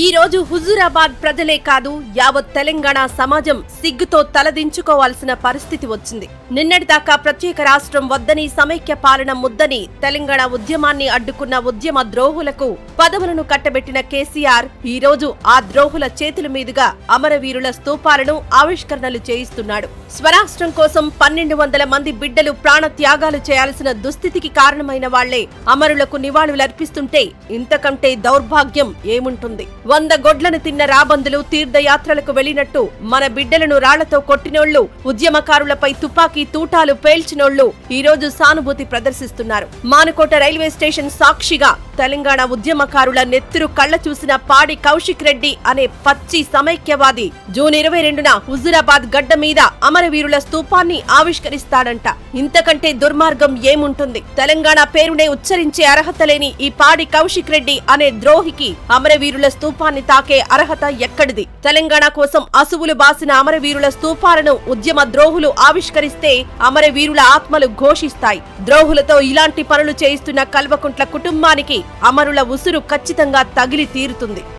ఈ రోజు హుజూరాబాద్ ప్రజలే కాదు యావత్ తెలంగాణ సమాజం సిగ్గుతో తలదించుకోవాల్సిన పరిస్థితి వచ్చింది. నిన్నటిదాకా ప్రత్యేక రాష్ట్రం వద్దని సమైక్య పాలన ముద్దని తెలంగాణ ఉద్యమాన్ని అడ్డుకున్న ఉద్యమ ద్రోహులకు పదవులను కట్టబెట్టిన కేసీఆర్ ఈ రోజు ఆ ద్రోహుల చేతుల మీదుగా అమరవీరుల స్తూపాలను ఆవిష్కరణలు చేయిస్తున్నాడు. స్వరాష్ట్రం కోసం పన్నెండు వందల మంది బిడ్డలు ప్రాణ త్యాగాలు చేయాల్సిన దుస్థితికి కారణమైన వాళ్ళే అమరులకు నివాళులర్పిస్తుంటే ఇంతకంటే దౌర్భాగ్యం ఏముంటుంది? వంద గొడ్లను తిన్న రాబందులు తీర్థయాత్రలకు వెళ్ళినట్టు మన బిడ్డలను రాళ్ళతో కొట్టినోళ్ళు ఉద్యమకారులపై తుపాకీ తూటాలు పేల్చినోళ్ళు ఈ రోజు సానుభూతి ప్రదర్శిస్తున్నారు. మానుకోట రైల్వే స్టేషన్ సాక్షిగా తెలంగాణ ఉద్యమకారుల నెత్తురు కళ్ళ చూసిన పాడి కౌశిక్ రెడ్డి అనే పచ్చి సమైక్యవాది జూన్ ఇరవై రెండున హుజురాబాద్ గడ్డ మీద అమరవీరుల స్తూపాన్ని ఆవిష్కరిస్తాడంట. ఇంతకంటే దుర్మార్గం ఏముంటుంది? తెలంగాణ పేరునే ఉచ్చరించే అర్హత లేని ఈ పాడి కౌశిక్ రెడ్డి అనే ద్రోహికి అమరవీరుల స్థూపాన్ని తాకే అర్హత ఎక్కడిది? తెలంగాణ కోసం అసువులు బాసిన అమరవీరుల స్థూపాలను ఉద్యమ ద్రోహులు ఆవిష్కరిస్తే అమరవీరుల ఆత్మలు ఘోషిస్తాయి. ద్రోహులతో ఇలాంటి పనులు చేయిస్తున్న కల్వకుంట్ల కుటుంబానికి అమరుల ఉసురు ఖచ్చితంగా తగిలి తీరుతుంది.